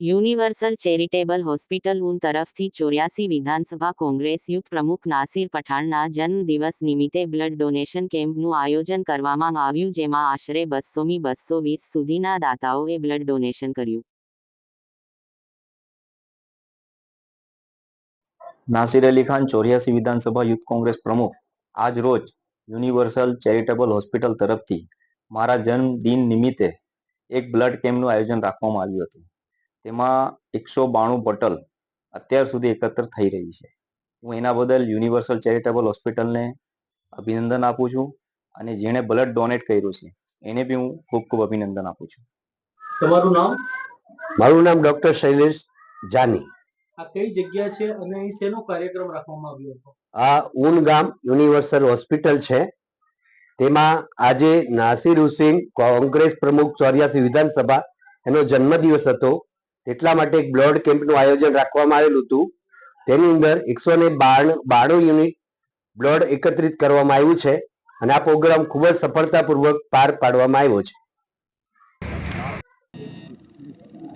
Universal charitable hospital ઉન તરફથી ચોર્યાસી વિધાનસભા કોંગ્રેસ યુથ પ્રમુખ નાસિર પઠાણના જન્મદિવસ નિમિત્તે બ્લડ ડોનેશન કેમ્પનું આયોજન કરવામાં આવ્યું, જેમાં આશરે બસોમી બસો વીસ સુધીના દાતાઓએ બ્લડ ડોનેશન કર્યું. નાસિર અલી ખાન ચોર્યાસી વિધાનસભા યુથ કોંગ્રેસ પ્રમુખ. આજ રોજ યુનિવર્સલ ચેરિટેબલ હોસ્પિટલ તરફથી મારા જન્મદિન નિમિત્તે એક બ્લડ કેમ્પનું આયોજન રાખવામાં આવ્યું હતું. તેમાં એકસો બાણું બોટલ અત્યાર સુધી એકત્ર થઈ રહી છે. હું એના બદલ યુનિવર્સલ ચેરિટેબલ હોસ્પિટલને અભિનંદન આપું છું અને જેણે બ્લડ ડોનેટ કર્યું છે એને બી હું ખૂબ ખૂબ અભિનંદન આપું છું. તમારું નામ? મારું નામ ડોક્ટર શૈલેષ જાની. આ કઈ જગ્યા છે અને અહીં શેનો કાર્યક્રમ રાખવામાં આવ્યો હતો? આ ઊન ગામ યુનિવર્સલ હોસ્પિટલ છે. તેમાં આજે નાસિર હુસેન કોંગ્રેસ પ્રમુખ ચોર્યાસી વિધાનસભા એનો જન્મદિવસ હતો. એટલા માટે એક બ્લડ કેમ્પનું આયોજન રાખવામાં આવેલું હતું. તેની અંદર એકસો ને બાણું યુનિટ બ્લડ એકત્રિત કરવામાં આવ્યું છે અને આ પ્રોગ્રામ ખૂબ જ સફળતાપૂર્વક પાર પાડવામાં આવ્યો છે.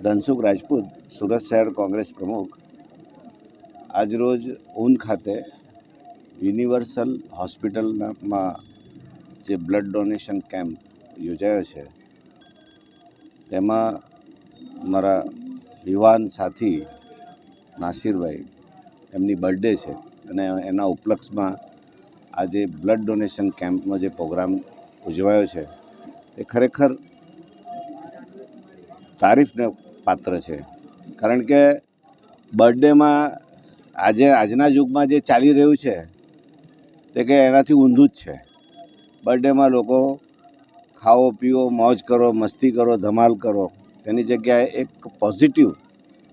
ધનસુખ રાજપૂત, સુરત શહેર કોંગ્રેસ પ્રમુખ, આજરોજ ઊન ખાતે યુનિવર્સલ હોસ્પિટલમાં જે બ્લડ ડોનેશન કેમ્પ યોજાયો છે, તેમાં મારા યુવાન સાથી નાસિરભાઈ, એમની બર્થડે છે અને એના ઉપલક્ષમાં આજે બ્લડ ડોનેશન કેમ્પનો જે પ્રોગ્રામ ઉજવાયો છે, એ ખરેખર તારીફને પાત્ર છે. કારણ કે બર્થડેમાં આજે, આજના યુગમાં જે ચાલી રહ્યું છે, તે કે એનાથી ઊંધું જ છે. બર્થડેમાં લોકો ખાઓ, પીઓ, મોજ કરો, મસ્તી કરો, ધમાલ કરો તેની જગ્યાએ એક પોઝિટિવ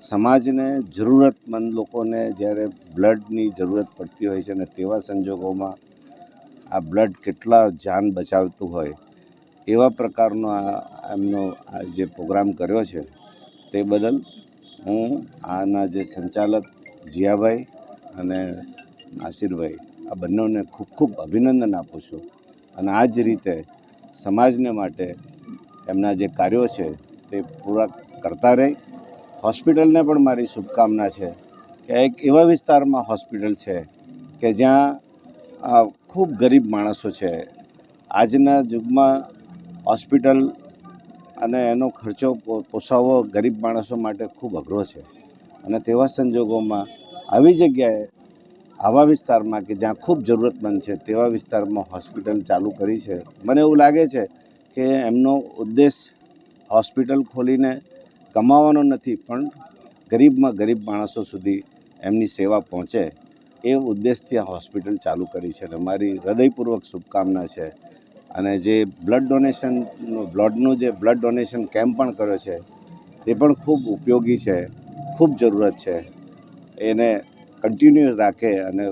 સમાજને જરૂરતમંદ લોકોને જ્યારે બ્લડની જરૂરત પડતી હોય છે અને તેવા સંજોગોમાં આ બ્લડ કેટલા જાન બચાવતું હોય, એવા પ્રકારનો આ, એમનો આ જે પ્રોગ્રામ કર્યો છે, તે બદલ હું આના જે સંચાલક જીયાભાઈ અને નાસિરભાઈ આ બંનેને ખૂબ ખૂબ અભિનંદન આપું છું. અને આ જ રીતે સમાજને માટે એમના જે કાર્યો છે તે પૂરા કરતા રહે. હોસ્પિટલને પણ મારી શુભકામના છે કે એક એવા વિસ્તારમાં હોસ્પિટલ છે કે જ્યાં ખૂબ ગરીબ માણસો છે. આજના યુગમાં હોસ્પિટલ અને એનો ખર્ચો પો- પોસાવવો ગરીબ માણસો માટે ખૂબ અઘરો છે. અને તેવા સંજોગોમાં આવી જગ્યાએ આવા વિસ્તારમાં કે જ્યાં ખૂબ જરૂરતમંદ છે તેવા વિસ્તારમાં હોસ્પિટલ ચાલુ કરી છે. મને એવું લાગે છે કે એમનો ઉદ્દેશ હોસ્પિટલ ખોલીને કમાવાનો નથી, પણ ગરીબમાં ગરીબ માણસો સુધી એમની સેવા પહોંચે એ ઉદ્દેશથી આ હોસ્પિટલ ચાલુ કરી છે અને મારી હૃદયપૂર્વક શુભકામના છે. અને જે બ્લડ ડોનેશનનું, બ્લડનું જે બ્લડ ડોનેશન કેમ્પ પણ કર્યો છે તે પણ ખૂબ ઉપયોગી છે, ખૂબ જરૂરત છે. એને કન્ટિન્યુ રાખે અને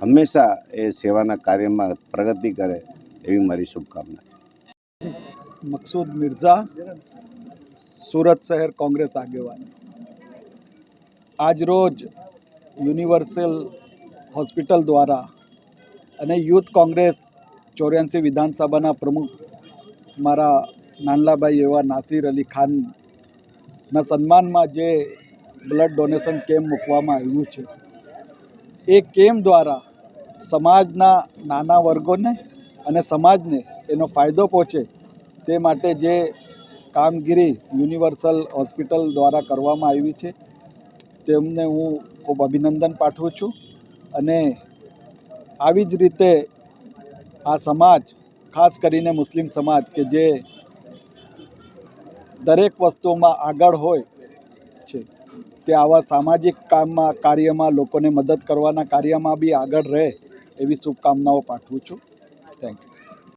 હંમેશા એ સેવાના કાર્યમાં પ્રગતિ કરે એવી મારી શુભકામના છે. મકસૂદ મિર્ઝા સુરત શહેર કોંગ્રેસ આગેવાન. આજરોજ યુનિવર્સલ હોસ્પિટલ દ્વારા અને યુથ કોંગ્રેસ ચોર્યાસી વિધાનસભાના પ્રમુખ મારા નાનલાભાઈ એવા નાસિર અલી ખાનના સન્માનમાં જે બ્લડ ડોનેશન કેમ્પ મૂકવામાં આવ્યું છે. એ કેમ્પ દ્વારા સમાજના નાના વર્ગોને અને સમાજને એનો ફાયદો પહોંચે તે માટે જે કામગીરી યુનિવર્સલ હોસ્પિટલ દ્વારા કરવામાં આવી છે, તેમને હું ખૂબ અભિનંદન પાઠવું છું. અને આવી જ રીતે આ સમાજ, ખાસ કરીને મુસ્લિમ સમાજ કે જે દરેક વસ્તુમાં આગળ હોય છે, તે આવા સામાજિક કામમાં, કાર્યમાં લોકોને મદદ કરવાના કાર્યમાં બી આગળ રહે એવી શુભકામનાઓ પાઠવું છું.